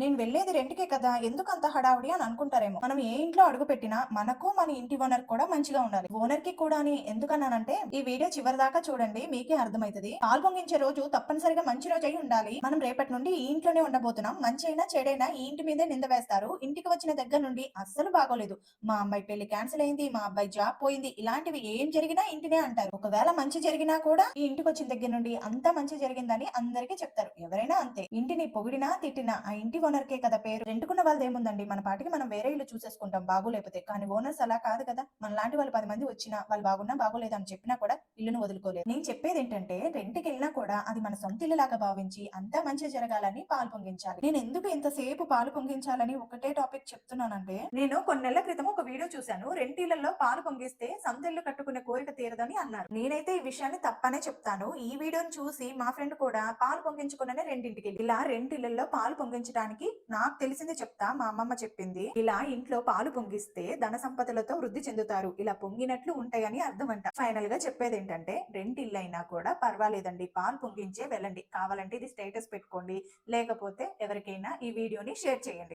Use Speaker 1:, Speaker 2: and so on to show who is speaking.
Speaker 1: నేను వెళ్ళేది రెంట్కే కదా ఎందుకు అంత హడావుడి అని అనుకుంటారేమో. మనం ఏ ఇంట్లో అడుగు పెట్టినా మనకు మన ఇంటి ఓనర్ కూడా మంచిగా ఉండాలి. ఓనర్కి కూడా అని ఎందుకన్నానంటే ఈ వీడియో చివరి దాకా చూడండి మీకే అర్థమైతుంది. పాల్పొంగించే రోజు తప్పనిసరిగా మంచి రోజు అయి ఉండాలి. మనం రేపటి నుండి ఈ ఇంట్లోనే ఉండబోతున్నాం. మంచి అయినా చెడైనా ఈ ఇంటి మీదే నింద వేస్తారు. ఇంటికి వచ్చిన దగ్గర నుండి అస్సలు బాగోలేదు. మా అమ్మాయి పెళ్ళి క్యాన్సిల్ అయింది మా అబ్బాయి జాబ్ పోయింది. ఇలాంటివి ఏం జరిగినా ఇంటినే అంటారు. ఒకవేళ మంచి జరిగినా కూడా ఈ ఇంటికి వచ్చిన దగ్గర నుండి అంతా మంచి జరిగిందని అందరికీ చెప్తారు. ఎవరైనా అంతే. ఇంటిని పొగిడినా తిట్టినా ఆ ఇంటి ఓనర్కే కదా పేరు. రెంటుకున్న వాళ్ళది ఏముందండి మన పాటికి మనం వేరే ఇల్లు చూసేసుకుంటాం బాగోలేకపోతే. కానీ ఓనర్స్ అలా కాదు కదా. మన లాంటి వాళ్ళు పది మంది వచ్చినా వాళ్ళు బాగున్నా బాగోలేదు అని చెప్పినా కూడా ఇల్లును వదులుకోలేదు నేను చెప్పేది ఏంటంటే రెంట్కి వెళ్ళినా కూడా అది మన సొంత ఇల్లులాగా భావించి అంతా మంచి జరగాలని పాలు పొంగించాలి. నేను ఎందుకు ఇంతసేపు పాలు పొంగించాలని ఒకటే టాపిక్ చెప్తున్నానంటే నేను కొన్ని నెలల క్రితం ఒక వీడియో చూశాను. రెంటిళ్ళలో పాలు పొంగిస్తే సొంత ఇల్లు కట్టుకునే కోరిక తీరదని అన్నారు. నేనైతే ఈ విషయాన్ని తప్పనే చెప్తాను. ఈ వీడియోని చూసి మా ఫ్రెండ్ కూడా పాలు పొంగించుకున్ననే రెండింటికి ఇలా రెంటిళ్ళలో పాలు పొంగించడానికి నాకు తెలిసింది చెప్తా మా అమ్మమ్మ చెప్పింది. ఇలా ఇంట్లో పాలు పొంగిస్తే ధన సంపదలతో వృద్ధి చెందుతారు. ఇలా పొంగినట్లు ఉంటాయని అర్థం అంట ఫైనల్గా చెప్పేది ఏంటంటే రెంటిల్లు అయినా కూడా పర్వాలేదండి. పాలు పొంగించే వెళ్ళండి. కావాలంటే ఇది స్టేటస్ పెట్టుకోండి. లేకపోతే ఎవరికైనా ఈ వీడియోని షేర్ చేయండి.